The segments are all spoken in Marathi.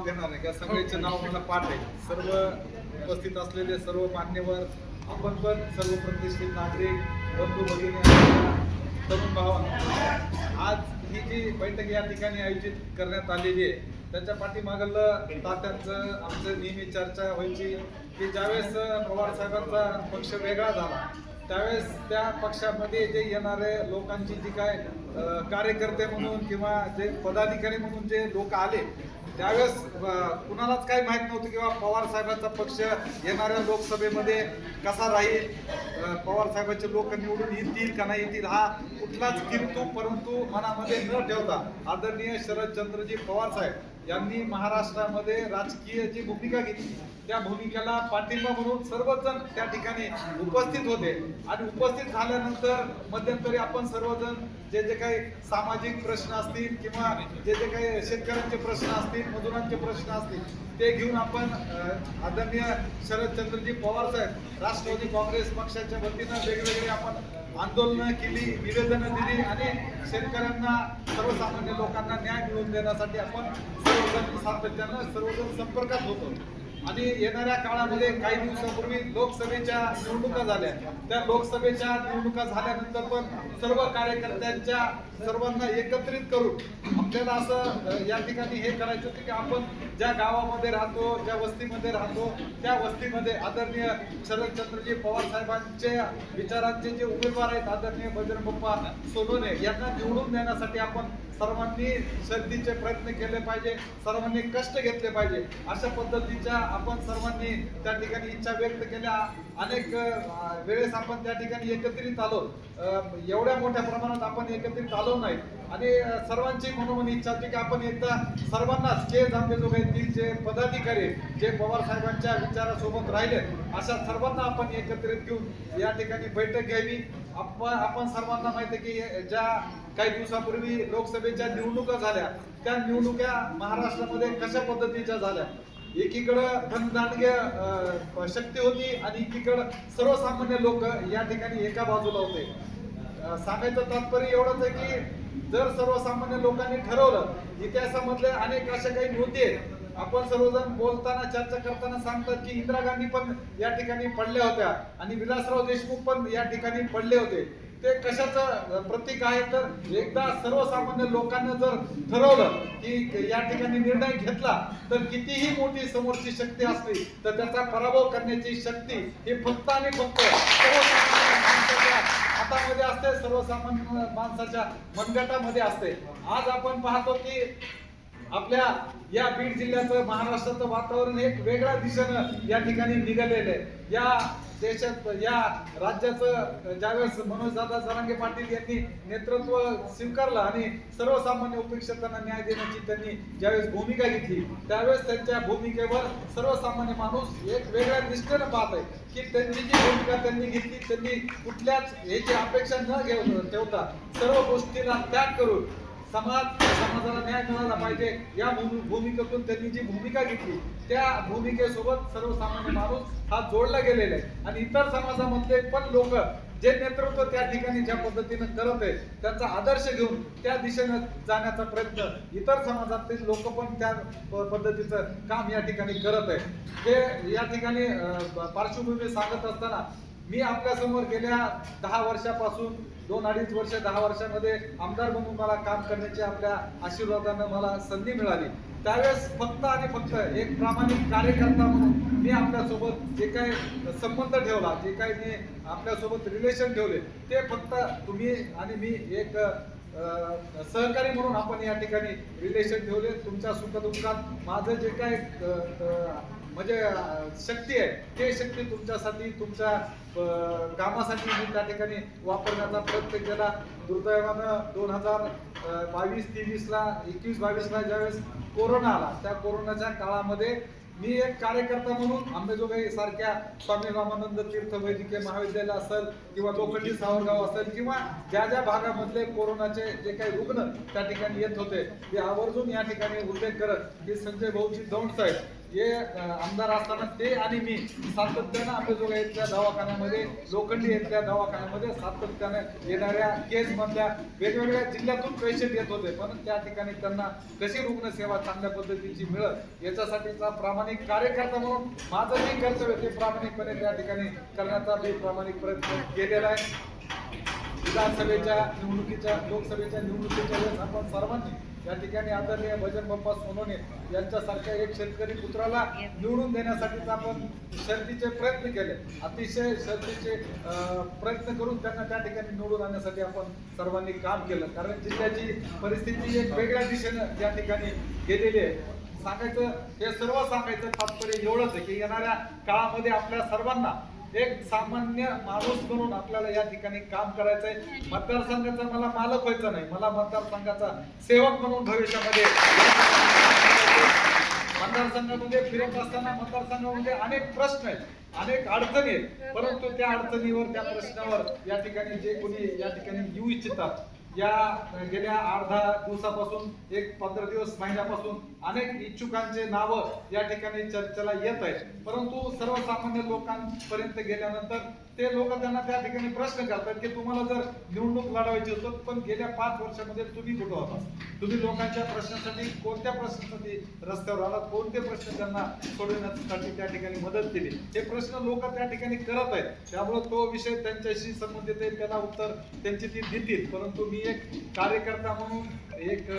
नाव घेणार नाही. किंवा सगळ्यांचे नाव मला पाठ आहे. सर्व उपस्थित असलेले सर्व मान्यवर आपण पण सर्व प्रतिष्ठित नागरिक बंधू भगिनी तरुण भावांनो आज ही जी बैठक या ठिकाणी आयोजित करण्यात आलेली आहे त्याच्या पाठीमागलं तात्यांचं आमचं नेहमी चर्चा व्हायची की ज्यावेळेस पवार साहेबांचा पक्ष वेगळा झाला त्यावेळेस त्या पक्षामध्ये जे येणारे लोकांची जी काय कार्यकर्ते म्हणून किंवा जे पदाधिकारी म्हणून जे लोक आले त्यावेळेस कुणालाच काही माहीत नव्हतं किंवा पवार साहेबांचा पक्ष येणाऱ्या लोकसभेमध्ये कसा राहील पवार साहेबांचे लोक निवडून येतील का नाही येतील हा कुठलाच किंतू परंतु मनामध्ये न ठेवता आदरणीय शरदचंद्रजी पवार साहेब यांनी महाराष्ट्रामध्ये राजकीय जी भूमिका घेतली त्या भूमिकेला पाठिंबा म्हणून सर्वजण त्या ठिकाणी उपस्थित होते. आणि उपस्थित झाल्यानंतर मध्यंतरी आपण सर्वजण जे जे काही सामाजिक प्रश्न असतील किंवा जे जे काही शेतकऱ्यांचे प्रश्न असतील मजुरांचे प्रश्न असतील ते घेऊन आपण अं, आदरणीय शरदचंद्रजी पवार साहेब राष्ट्रवादी काँग्रेस पक्षाच्या वतीनं वेगवेगळे आपण आंदोलनं केली निवेदनं दिली आणि शेतकऱ्यांना सर्वसामान्य लोकांना न्याय मिळवून देण्यासाठी आपण सर्वजण सातत्यानं सर्वजण संपर्कात होतो. आणि येणाऱ्या काळामध्ये काही दिवसापूर्वी लोकसभेच्या निवडणुका झाल्या. त्या लोकसभेच्या निवडणुका झाल्यानंतर पण सर्व कार्यकर्त्यांच्या सर्वांना एकत्रित करून आपल्याला असं या ठिकाणी हे करायचं होतं की आपण ज्या गावामध्ये राहतो ज्या वस्तीमध्ये राहतो त्या वस्तीमध्ये आदरणीय शरदचंद्रजी पवार साहेबांच्या विचारांचे जे उमेदवार आहेत आदरणीय बजरंग बाप्पा सोनवणे यांना निवडून देण्यासाठी आपण सर्वांनी शर्तीचे प्रयत्न केले पाहिजे सर्वांनी कष्ट घेतले पाहिजे. अशा पद्धतीच्या आपण सर्वांनी त्या ठिकाणी इच्छा व्यक्त केल्या. अनेक वेळेस आपण त्या ठिकाणी एकत्रित आलो. एवढ्या मोठ्या प्रमाणात आपण एकत्रित आलो नाही. आणि सर्वांची म्हणून इच्छा होती की आपण एकदा सर्वांनाच जे जांभेजोगाईतील जे पदाधिकारी जे पवार साहेबांच्या विचारासोबत राहिले अशा सर्वांना आपण एकत्रित घेऊन या ठिकाणी बैठक घ्यावी. आपण आपण सर्वांना माहिती आहे की ज्या काही दिवसापूर्वी लोकसभेच्या निवडणुका झाल्या त्या निवडणुका महाराष्ट्रामध्ये कशा पद्धतीच्या झाल्या? एकीकडं धनदांडग्य शक्ती होती आणि एकीकडं सर्वसामान्य लोक या ठिकाणी एका बाजूला होते. सांगायचं तात्पर्य एवढंच आहे की जर सर्वसामान्य लोकांनी ठरवलं इतिहासामधले अनेक अशा काही मुद्दे आपण सर्वजण बोलताना चर्चा करताना सांगतात की इंदिरा गांधी पण या ठिकाणी पडल्या होत्या आणि विलासराव देशमुख पण या ठिकाणी पडले होते. ते कशाचं प्रतीक आहे? तर एकदा सर्वसामान्य लोकांना जर ठरवलं की या ठिकाणी निर्णय घेतला तर कितीही मोठी समोरची शक्ती असली तर त्याचा पराभव करण्याची शक्ती ही फक्त आणि फक्त हातामध्ये असते सर्वसामान्य माणसाच्या मनगटामध्ये असते. आज आपण पाहतो की आपल्या या बीड जिल्ह्याचं महाराष्ट्राचं वातावरण एक वेगळ्या दिशेनं या ठिकाणी निघालेलं आहे. या देशात या राज्याचं ज्यावेळेस मनोज दादा जरांगे पाटील यांनी नेतृत्व स्वीकारलं आणि सर्वसामान्य उपेक्षितांना न्याय देण्याची त्यांनी ज्यावेळेस भूमिका घेतली त्यावेळेस त्यांच्या भूमिकेवर सर्वसामान्य माणूस एक वेगळ्या दृष्टीनं पाहत आहे की त्यांची जी भूमिका त्यांनी घेतली त्यांनी कुठल्याच याची अपेक्षा न घेऊ ठेवता सर्व गोष्टीला त्याग करून समाज समाजाला न्याय मिळाला पाहिजे. या भूमिकेतून त्यांनी जी भूमिका घेतली त्या भूमिकेसोबत सर्वसामान्य माणूस हा जोडला गेलेला आहे. आणि इतर समाजामधले पण लोक जे नेतृत्व त्या ठिकाणी ज्या पद्धतीनं करत आहे त्यांचा आदर्श घेऊन त्या दिशेनं जाण्याचा प्रयत्न इतर समाजातील लोक पण त्या पद्धतीचं काम या ठिकाणी करत आहे हे या ठिकाणी पार्श्वभूमी सांगत असताना मी आपल्यासमोर गेल्या दहा वर्षापासून दोन अडीच वर्ष दहा वर्षामध्ये आमदार म्हणून मला काम करण्याची आपल्या आशीर्वादानं मला संधी मिळाली. त्यावेळेस फक्त आणि फक्त एक प्रामाणिक कार्यकर्ता म्हणून मी आपल्यासोबत जे काही संबंध ठेवला जे काही मी आपल्यासोबत रिलेशन ठेवले ते फक्त तुम्ही आणि मी एक सहकारी म्हणून आपण या ठिकाणी रिलेशन ठेवले. तुमच्या सुखदुःखात माझं जे काय म्हणजे शक्ती आहे. ते शक्ती तुमच्यासाठी तुमच्या कामासाठी मी त्या ठिकाणी वापरण्याचा प्रयत्न केला. दुर्दैवानं दोन हजार बावीस तेवीसला एकवीस बावीसला ज्यावेळेस कोरोना आला त्या कोरोनाच्या काळामध्ये मी एक कार्यकर्ता म्हणून आंबेजोगाई सारख्या स्वामी रामानंद तीर्थ वैद्यकीय महाविद्यालय असेल किंवा लोखंडी सावरगाव असेल किंवा ज्या ज्या भागामधले कोरोनाचे जे काही रुग्ण त्या ठिकाणी येत होते ते आवर्जून या ठिकाणी उल्लेख करत की संजय भाऊजी दौंड साहेब जे आमदार असताना ते आणि मी सातत्यानं अंबेजोगाई येथल्या दवाखान्यामध्ये लोखंडी येथल्या दवाखान्यामध्ये सातत्यानं येणाऱ्या केस मधल्या वेगवेगळ्या जिल्ह्यातून पेशंट येत होते. पण त्या ठिकाणी त्यांना कशी रुग्णसेवा चांगल्या पद्धतीची मिळत याच्यासाठीचा प्रामाणिक कार्यकर्ता म्हणून माझं जे कर्तव्य ते प्रामाणिकपणे त्या ठिकाणी करण्याचा मी प्रामाणिक प्रयत्न केलेला आहे. विधानसभेच्या निवडणुकीच्या लोकसभेच्या निवडणुकीच्या वेळेस आपण सर्वांनी या ठिकाणी आदरणीय भजन बाप्पा सोनोने यांच्यासारख्या एक शेतकरी पुत्राला निवडून देण्यासाठीच आपण शर्तीचे प्रयत्न केले. अतिशय शर्तीचे प्रयत्न करून त्यांना त्या ठिकाणी निवडून आणण्यासाठी आपण सर्वांनी काम केलं. कारण जिल्ह्याची परिस्थिती एक वेगळ्या दिशेनं त्या ठिकाणी गेलेली आहे. सांगायचं हे सर्व सांगायचं तात्पर्य एवढंच आहे की येणाऱ्या काळामध्ये आपल्या सर्वांना एक सामान्य माणूस म्हणून आपल्याला या ठिकाणी काम करायचंय. मतदारसंघाचा मला मालक व्हायचा नाही. मला मतदारसंघाचा सेवक म्हणून भविष्यामध्ये मतदारसंघामध्ये फिरत असताना मतदारसंघामध्ये अनेक प्रश्न आहेत. अनेक अडचणी आहेत. परंतु त्या अडचणीवर त्या प्रश्नावर या ठिकाणी जे कोणी या ठिकाणी येऊ इच्छितात या गेल्या अर्धा दिवसापासून एक पंधरा दिवस महिन्यापासून अनेक इच्छुकांचे नाव या ठिकाणी चर्चेला येत आहेत. परंतु सर्वसामान्य लोकांपर्यंत गेल्यानंतर ते लोक त्यांना त्या ठिकाणी प्रश्न करतात की तुम्हाला जर निवडणूक लढवायची होतं पण गेल्या पाच वर्षामध्ये तुम्ही कुठं होता? तुम्ही लोकांच्या प्रश्नासाठी कोणत्या प्रश्नासाठी रस्त्यावर आलात? कोणते प्रश्न त्यांना सोडवण्यासाठी त्या ठिकाणी मदत केली? हे प्रश्न लोक त्या ठिकाणी करत आहेत. त्यामुळे तो विषय त्यांच्याशी संबंधित आहे त्याला उत्तर त्यांची ती देतील. परंतु मी एक कार्यकर्ता म्हणून एक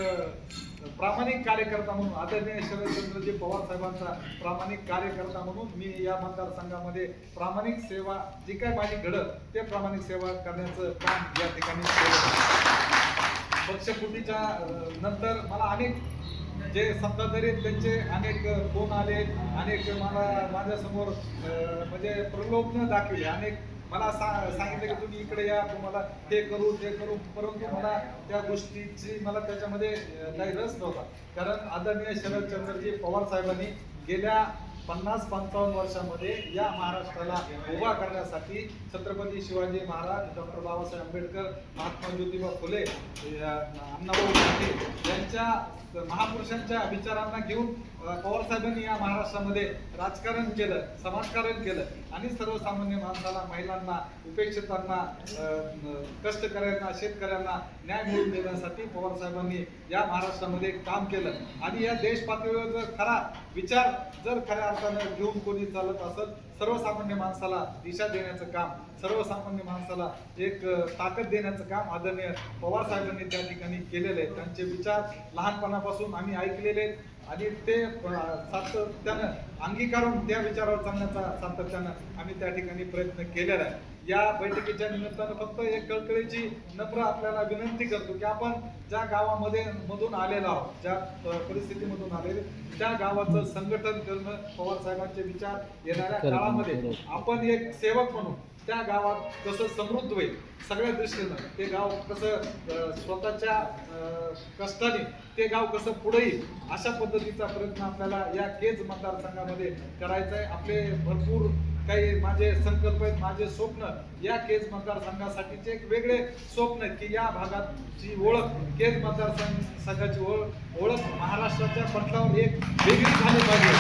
प्रामाणिक कार्यकर्ता म्हणून आदरणीय शरदचंद्रजी पवार साहेबांचा प्रामाणिक कार्यकर्ता म्हणून मी या मतदारसंघामध्ये प्रामाणिक सेवा जी काय माझी घडत ते प्रामाणिक सेवा करण्याचं काम या ठिकाणी केलं पक्षफुटीच्या नंतर मला अनेक जे सत्ताधारी त्यांचे अनेक फोन आले अनेक मला माझ्यासमोर म्हणजे प्रलोभन दाखविले अनेक मला सांगितलं की तुम्ही इकडे या तुम्हाला हे करू ते करू. परंतु मला त्या गोष्टीची मला त्याच्यामध्ये काही रस नव्हता. कारण आदरणीय शरदचंद्रजी पवार साहेबांनी गेल्या पन्नास पंचावन्न वर्षामध्ये या महाराष्ट्राला उभा करण्यासाठी छत्रपती शिवाजी महाराज डॉक्टर बाबासाहेब आंबेडकर महात्मा ज्योतिबा फुले अण्णाभाऊ यांच्या महापुरुषांच्या विचारांना घेऊन पवार साहेबांनी या महाराष्ट्रामध्ये राजकारण केलं समाजकारण केलं आणि सर्वसामान्य माणसाला महिलांना उपेक्षितांना कष्टकऱ्यांना शेतकऱ्यांना न्याय मिळवून देण्यासाठी पवार साहेबांनी या महाराष्ट्रामध्ये काम केलं. आणि या देश पातळीवर जर खरा विचार जर खऱ्या अर्थानं घेऊन कोणी चालत असत सर्वसामान्य माणसाला दिशा देण्याचं काम सर्वसामान्य माणसाला एक ताकद देण्याचं काम आदरणीय पवार साहेबांनी त्या ठिकाणी केलेलं आहे. त्यांचे विचार लहानपणापासून आम्ही ऐकलेले आहेत. आणि ते सातत्यानं अंगीकारून त्या विचारावर चालण्याचा सातत्यानं आम्ही त्या ठिकाणी प्रयत्न केलेला आहे. या बैठकीच्या निमित्तानं फक्त एक कळकळीची नम्र आपल्याला विनंती करतो की आपण ज्या गावामध्ये मधून आलेलो आहोत ज्या परिस्थितीमधून आलेले त्या गावाचं संघटन करणं पवार साहेबांचे विचार येणाऱ्या काळामध्ये आपण एक सेवक म्हणून त्या गावात कसं समृद्ध होईल सगळ्या दृष्टीनं ते गाव कसं स्वतःच्या कष्टाने ते गाव कसं पुढे येईल अशा पद्धतीचा प्रयत्न आपल्याला या केज मतदारसंघामध्ये करायचा आहे. आपले भरपूर काही माझे संकल्प आहेत माझे स्वप्न या केज मतदारसंघासाठीचे एक वेगळे स्वप्न आहेत की या भागाची ओळख केज मतदारसंघ संघाची ओळख ओळख महाराष्ट्राच्या पटलावर एक वेगळी झाली पाहिजे.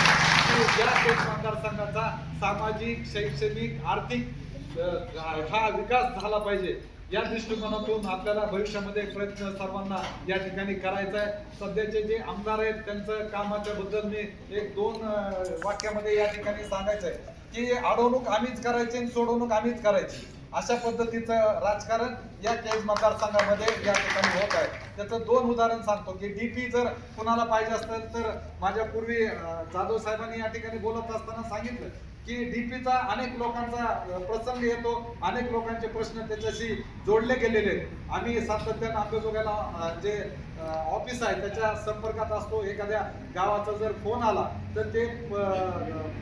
या केज मतदारसंघाचा सामाजिक शैक्षणिक आर्थिक हा विकास झाला पाहिजे. या दृष्टिकोनातून आपल्याला भविष्यामध्ये प्रयत्न सर्वांना या ठिकाणी करायचा आहे. सध्याचे जे आमदार आहेत त्यांचं कामाच्या बद्दल मी एक दोन वाक्यामध्ये या ठिकाणी सांगायचं आहे. की अडवणूक आम्हीच करायची आणि सोडवणूक आम्हीच करायची. अशा पद्धतीचं राजकारण या केज मतदारसंघामध्ये या ठिकाणी होत आहे. त्याचं दोन उदाहरण सांगतो की डीपी जर कुणाला पाहिजे असेल तर माझ्या पूर्वी जाधव साहेबांनी या ठिकाणी बोलत असताना सांगितलं की डीपीचा अनेक लोकांचा प्रसंग येतो. अनेक लोकांचे प्रश्न त्याच्याशी जोडले गेलेले आहेत. आम्ही सातत्यानं अंबेजोगाईला जे ऑफिस आहे त्याच्या संपर्कात असतो. एखाद्या गावाचा जर फोन आला तर ते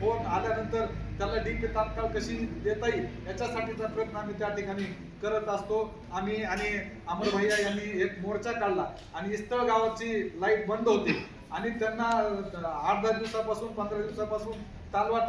फोन आल्यानंतर त्याला डीपी तात्काळ कशी देता येईल याच्यासाठीचा प्रयत्न आम्ही त्या ठिकाणी करत असतो. आम्ही आणि अमर भैया यांनी एक मोर्चा काढला आणि इस्तळ गावाची लाइट बंद होती. आणि त्यांना आठ दहा दिवसापासून पंधरा दिवसापासून तालवाट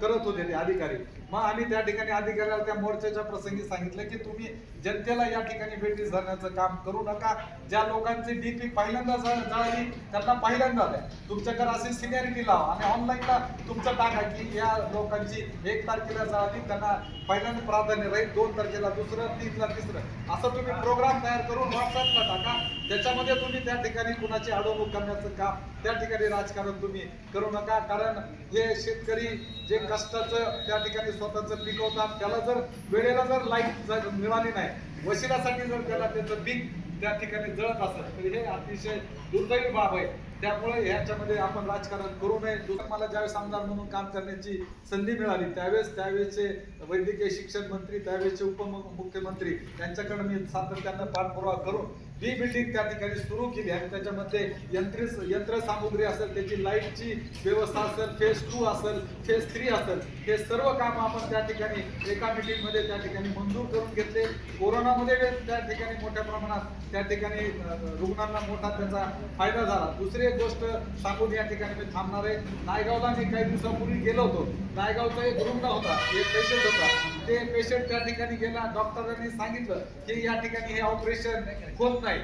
करत होते ते अधिकारी. मग आम्ही त्या ठिकाणी अधिकाऱ्याला त्या मोर्चाच्या प्रसंगी सांगितलं की तुम्ही जनतेला या ठिकाणी भेटी धरण्याचं काम करू नका. ज्या लोकांची डीपी पहिल्यांदा जळ- जळाली त्यांना पहिल्यांदा द्या. तुमच्याकडे असे सिनियरिटी लावा आणि ऑनलाईनला तुमचं टाका की या लोकांची एक तारखेला जळाली त्यांना पहिल्यांदा प्राधान्य राहील दोन तारखेला दुसरं तीनला तिसरं. असं तुम्ही प्रोग्राम तयार करून व्हॉट्सअपला टाका. त्याच्यामध्ये तुम्ही त्या ठिकाणी कुणाची अडवणूक करण्याचं काम त्या ठिकाणी राजकारण तुम्ही करू नका. कारण हे शेतकरी जे कष्टाचं त्या ठिकाणी स्वतःचं पिकवतात त्याला जर वेळेला जर लाइट जर मिळाली नाही वशिलासाठी जर त्याला त्याचं पीक त्या ठिकाणी जळत असेल तर हे अतिशय दुर्दैवी बाब आहे. त्यामुळे ह्याच्यामध्ये आपण राजकारण करू नये. दुसरं मला ज्यावेळेस आमदार म्हणून काम करण्याची संधी मिळाली त्यावेळेस त्यावेळेचे वैद्यकीय शिक्षण मंत्री त्यावेळेसचे उपमुख्यमंत्री यांच्याकडे मी सातत्यानं पाठपुरावा करून डी बिल्डिंग त्या ठिकाणी सुरू केली आणि त्याच्यामध्ये यंत्र यंत्रसामुग्री असेल त्याची लाईटची व्यवस्था असेल फेज टू असेल फेज थ्री असेल हे सर्व काम आपण त्या ठिकाणी एका मिटिंगमध्ये त्या ठिकाणी मंजूर करून घेतले. कोरोनामध्ये त्या ठिकाणी मोठ्या प्रमाणात त्या ठिकाणी रुग्णांना मोठा त्याचा फायदा झाला. दुसरी एक गोष्ट सांगून या ठिकाणी मी थांबणार आहे. नायगावला मी काही दिवसापूर्वी गेलो होतो. नायगावचा एक रुग्ण होता एक पेशंट होता. ते पेशंट त्या ठिकाणी गेला डॉक्टरांनी सांगितलं की या ठिकाणी हे ऑपरेशन होत नाही.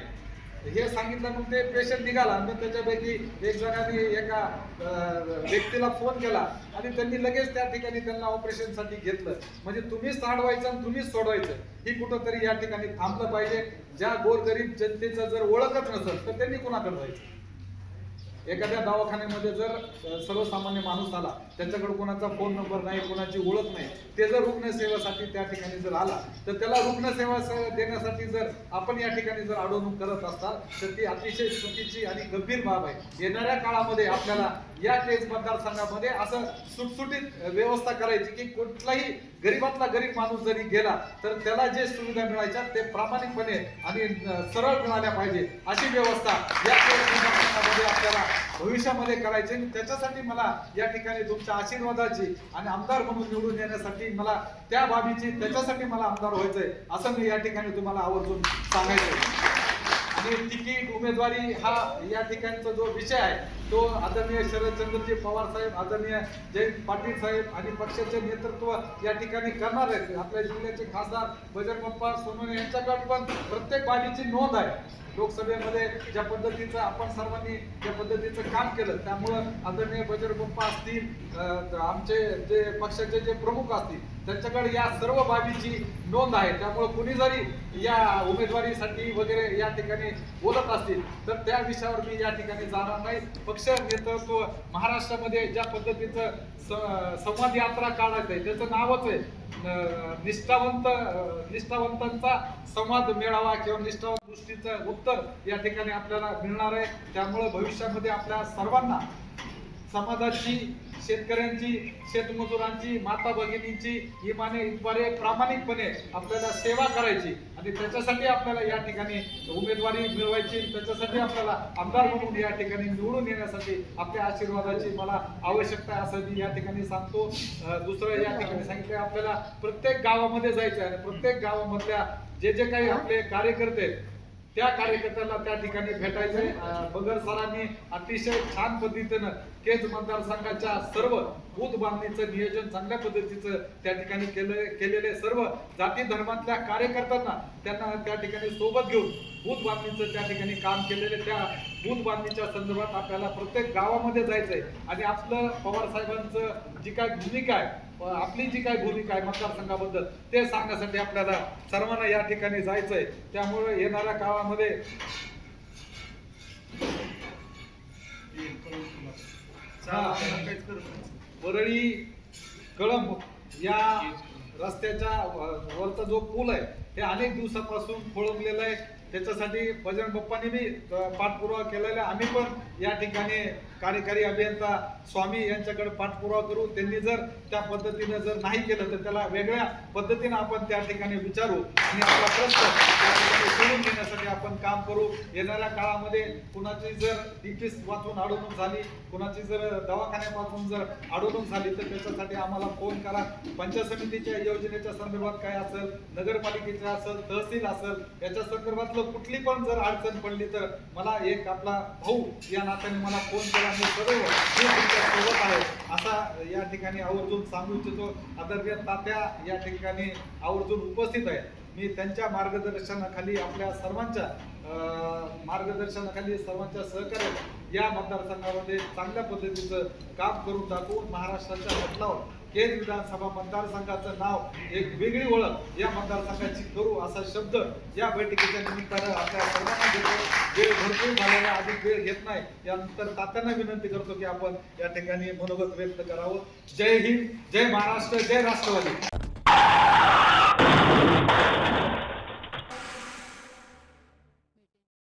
हे सांगितलं मग ते पेशंट निघाला. मग त्याच्यापैकी एक जणांनी एका अं, व्यक्तीला फोन केला आणि त्यांनी लगेच त्या ठिकाणी त्यांना ऑपरेशनसाठी घेतलं. म्हणजे तुम्हीच साडवायचं आणि तुम्हीच सोडवायचं ही कुठंतरी या ठिकाणी थांबलं पाहिजे. ज्या गोरगरीब जनतेचं जर ओळखच नसेल तर त्यांनी कुणाकडे जायचं? एखाद्या दवाखान्यामध्ये जर सर्वसामान्य माणूस आला त्याच्याकडे कोणाचा फोन नंबर नाही कोणाची ओळख नाही. ते जर रुग्णसेवेसाठी त्या ठिकाणी जर आला तर त्याला रुग्णसेवा देण्यासाठी जर आपण या ठिकाणी जर अडवणूक करत असाल तर ती अतिशय चुकीची आणि गंभीर बाब आहे. येणाऱ्या काळामध्ये आपल्याला या केस मतदारसंघामध्ये असं सुटसुटीत व्यवस्था करायची की कुठलाही गरीबातला गरीब माणूस जरी गेला तर त्याला जे सुविधा मिळायच्या ते प्रामाणिकपणे आणि सरळ मिळाल्या पाहिजे. अशी व्यवस्था या केस मतदारसंघामध्ये आपल्याला भविष्यामध्ये करायची आणि त्याच्यासाठी मला या ठिकाणी तुमच्या आशीर्वादाची आणि आमदार म्हणून निवडून येण्यासाठी मला त्या बाबीची त्याच्यासाठी मला आमदार व्हायचंय असं मी या ठिकाणी तुम्हाला आवर्जून सांगायचं आणि तिकीट उमेदवारी हा या ठिकाणचा जो विषय आहे तो आदरणीय शरदचंद्रजी पवार साहेब आदरणीय जयंत पाटील साहेब आणि पक्षाचे नेतृत्व या ठिकाणी करणार आहेत. आपल्या जिल्ह्याचे खासदार बजर पप्पा सोनवणे यांच्याकडे पण प्रत्येक बाबीची नोंद आहे. लोकसभेमध्ये ज्या पद्धतीचं आपण सर्वांनी ज्या पद्धतीचं काम केलं त्यामुळं आदरणीय बजर पप्पा असतील आमचे जे पक्षाचे जे प्रमुख असतील त्यांच्याकडे या सर्व बाबीची नोंद आहे. त्यामुळं कुणी जरी या उमेदवारीसाठी वगैरे या ठिकाणी बोलत असतील तर त्या विषयावर मी या ठिकाणी जाणार नाही. पक्ष नेतृत्व महाराष्ट्रामध्ये ज्या पद्धतीचं स- संवाद यात्रा काढायचं आहे त्याचं नावच आहे निष्ठावंत निष्ठावंतांचा संवाद मेळावा किंवा निष्ठावंत दृष्टीचं उत्तर या ठिकाणी आपल्याला मिळणार आहे. त्यामुळे भविष्यामध्ये आपल्या सर्वांना समाजाची शेतकऱ्यांची शेतमजुरांची माता भगिनींची इमाने इतबारे प्रामाणिकपणे आपल्याला सेवा करायची आणि त्याच्यासाठी आपल्याला या ठिकाणी उमेदवारी मिळवायची. त्याच्यासाठी आपल्याला आमदार म्हणून या ठिकाणी निवडून येण्यासाठी आपल्या आशीर्वादाची मला आवश्यकता असं मी या ठिकाणी सांगतो. दुसरं या ठिकाणी सांगितलं आपल्याला प्रत्येक गावामध्ये जायचं आहे प्रत्येक गावामधल्या जे जे काही आपले कार्यकर्ते त्या कार्यकर्त्याला त्या ठिकाणी भेटायचंय बगर सरांनी अतिशय छान पद्धतीनं केज मतदारसंघाच्या सर्व बूथ बांधणीचं नियोजन चांगल्या पद्धतीचं त्या ठिकाणी केलं केलेले सर्व जाती धर्मातल्या कार्यकर्त्यांना त्यांना त्या ठिकाणी सोबत घेऊन बूथ बांधणीचं त्या ठिकाणी काम केलेले त्या बूथ बांधणीच्या संदर्भात आपल्याला प्रत्येक गावामध्ये जायचं आहे आणि आपलं पवार साहेबांचं जी काय भूमिका आहे आपली जी काय भूमिका आहे मतदारसंघाबद्दल ते सांगण्यासाठी आपल्याला सर्वांना या ठिकाणी जायचं आहे त्यामुळे येणाऱ्या काळामध्ये वरळी कळंब या रस्त्याच्या वरचा जो पूल आहे हे अनेक दिवसापासून खोळंबलेला आहे. त्याच्यासाठी भजन बाप्पांनी बी पाठपुरावा केलेला आहे. आम्ही पण या ठिकाणी कार्यकारी अभियंता स्वामी यांच्याकडे पाठपुरावा करू. त्यांनी जर त्या पद्धतीने जर नाही केलं तर त्याला वेगळ्या पद्धतीनं आपण त्या ठिकाणी विचारू. आणि आपला प्रश्न त्या ठिकाणी सोडून घेण्यासाठी आपण काम करू. येणाऱ्या काळामध्ये कुणाची जर डिपीस वाचून अडवणूक झाली कुणाची जर दवाखान्यापासून जर अडवणूक झाली तर त्याच्यासाठी आम्हाला फोन करा. पंचायत समितीच्या योजनेच्या संदर्भात काय असेल नगरपालिकेच्या असेल तहसील असेल याच्या संदर्भातलं कुठली पण जर अडचण पडली तर मला एक आपला भाऊ या नात्याने मला फोन करा. मी आहे असा या ठिकाणी आवर्जून सांगू इच्छितो आदरणीय तात्या या ठिकाणी आवर्जून उपस्थित आहे मी त्यांच्या मार्गदर्शनाखाली आपल्या सर्वांच्या मार्गदर्शनाखाली सर्वांच्या सहकार्यात या मतदारसंघामध्ये चांगल्या पद्धतीचं काम करून दाखवून महाराष्ट्राच्या बदलावर केज विधानसभा मतदारसंघाचं नाव एक वेगळी ओळख या मतदारसंघाची करू असा शब्द या बैठकीच्या निमित्तानं आपल्या सर्वांना देतो. वेळ भरपूर झालेला अधिक वेळ घेत नाही. यानंतर तात्यांना विनंती करतो की आपण या ठिकाणी मनोगत व्यक्त करावं. जय हिंद जय महाराष्ट्र जय राष्ट्रवादी.